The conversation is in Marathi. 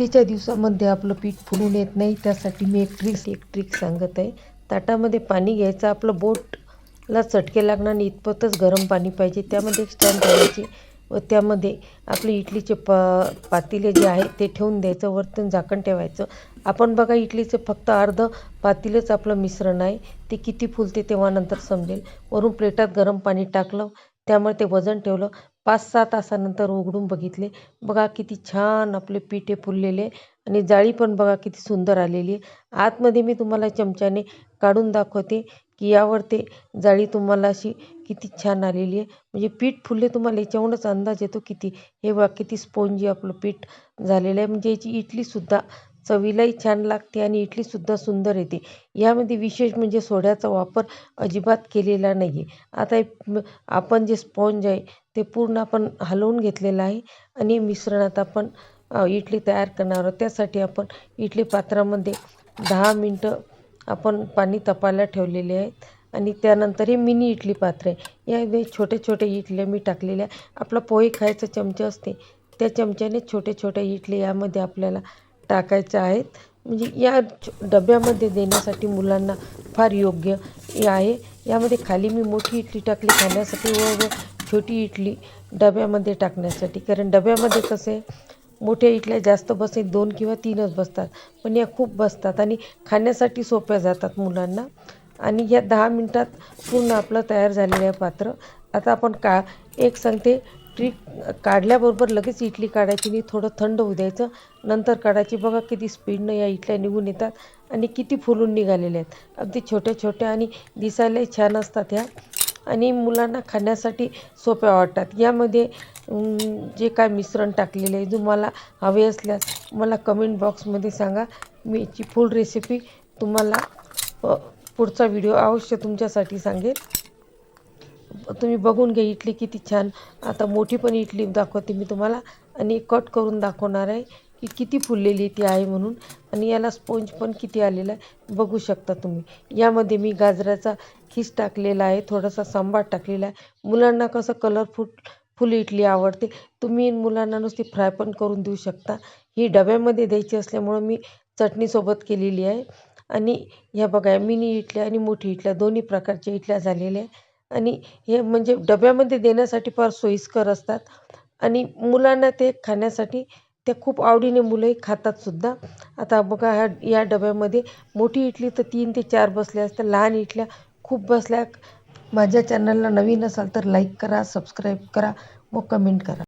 इडलीच्या दिवसामध्ये आपलं पीठ फुलून येत नाही त्यासाठी मी एक ट्रिक्स एक ट्रिक सांगत आहे. ताटामध्ये पाणी घ्यायचं आपलं बोटला चटके लागणार आणि इतपतच गरम पाणी पाहिजे. त्यामध्ये एक स्टँड ठेवायची व त्यामध्ये आपले इडलीचे प पातेले जे आहे ते ठेवून द्यायचं वरतून झाकण ठेवायचं. आपण बघा इडलीचं फक्त अर्धं पातीलच आपलं मिश्रण आहे. ते किती फुलते तेव्हा नंतर समजेल. वरून प्लेटात गरम पाणी टाकलं त्यामुळे ते वजन ठेवलं. पाच सहा तासानंतर उघडून बघितले. बघा किती छान आपले पिठे फुललेले आणि जाळी पण बघा किती सुंदर आलेली आहे. आतमध्ये मी तुम्हाला चमच्याने काढून दाखवते की यावर ते जाळी तुम्हाला अशी किती छान आलेली आहे. म्हणजे पीठ फुलले तुम्हाला याच्यावरूनच अंदाज येतो किती. हे बघा किती स्पोंजी आपलं पीठ झालेलं आहे. म्हणजे याची इडलीसुद्धा चवीलाही छान लागते आणि इडलीसुद्धा सुंदर येते. यामध्ये विशेष म्हणजे सोड्याचा वापर अजिबात केलेला नाही आहे आता हे आपण जे स्पॉंज आहे ते पूर्ण आपण हलवून घेतलेलं आहे आणि मिश्रणात आपण इडली तयार करणार आहोत. त्यासाठी आपण इडली पात्रामध्ये दहा मिनटं आपण पाणी तपायला ठेवलेले आहेत आणि त्यानंतर हे मिनी इडली पात्र आहे. यामध्ये छोटे छोटे इडल्या मी टाकलेल्या. आपला पोहे खायचा चमचा असते. त्या चमच्याने छोटे छोटे इडली यामध्ये आपल्याला टाकायच्या आहेत. म्हणजे या डब्यामध्ये देण्यासाठी मुलांना फार योग्य आहे. यामध्ये खाली मी मोठी इडली टाकली खाण्यासाठी व व छोटी इडली डब्यामध्ये टाकण्यासाठी. कारण डब्यामध्ये कसे मोठ्या इडल्या जास्त बसत दोन किंवा तीनच बसतात. पण या खूप बसतात आणि खाण्यासाठी सोप्या जातात मुलांना. आणि या दहा मिनटात पूर्ण आपलं तयार झालेलं आहे पात्र. आता आपण का एक सांगते इडली काढल्याबरोबर लगेच इडली काढायची नाही थोडं थंड होऊ द्यायचं. नंतर काढायची. बघा किती स्पीडनं या इडल्या निघून येतात आणि किती फुलून निघालेल्या आहेत. अगदी छोट्या छोट्या आणि दिसायलाही छान असतात ह्या. आणि मुलांना खाण्यासाठी सोप्या वाटतात. यामध्ये जे काय मिश्रण टाकलेले आहे तुम्हाला हवे असल्यास मला कमेंट बॉक्समध्ये सांगा. मी याची फुल रेसिपी तुम्हाला पुढचा व्हिडिओ अवश्य तुमच्यासाठी सांगेल तुम्ही बघून घ्या इडली किती छान. आता मोठी पण इडली दाखवते मी तुम्हाला. आणि कट करून दाखवणार आहे की किती फुललेली ती आहे म्हणून. आणि याला स्पोंज पण किती आलेला आहे बघू शकता तुम्ही. यामध्ये मी गाजराचा खीस टाकलेला आहे थोडासा सांबार टाकलेला आहे. मुलांना कसं कलरफुल फुल इडली आवडते तुम्ही मुलांना नुसती फ्राय पण करून देऊ शकता. ही डब्यामध्ये द्यायची असल्यामुळं मी चटणीसोबत केलेली आहे. आणि ह्या बघा मिनी इडल्या आणि मोठी इडल्या दोन्ही प्रकारच्या इडल्या झालेल्या आहे. आणि हे म्हणजे डब्यामध्ये देण्यासाठी फार सोयीस्कर असतात. आणि मुलांना ते खाण्यासाठी ते खूप आवडीने मुलंही खातात सुद्धा. आता बघा ह्या या डब्यामध्ये मोठी इडली तर तीन ते चार बसल्या असतात लहान इडल्या खूप बसल्या. माझ्या चॅनलला नवीन असाल तर लाईक करा सबस्क्राईब करा व कमेंट करा.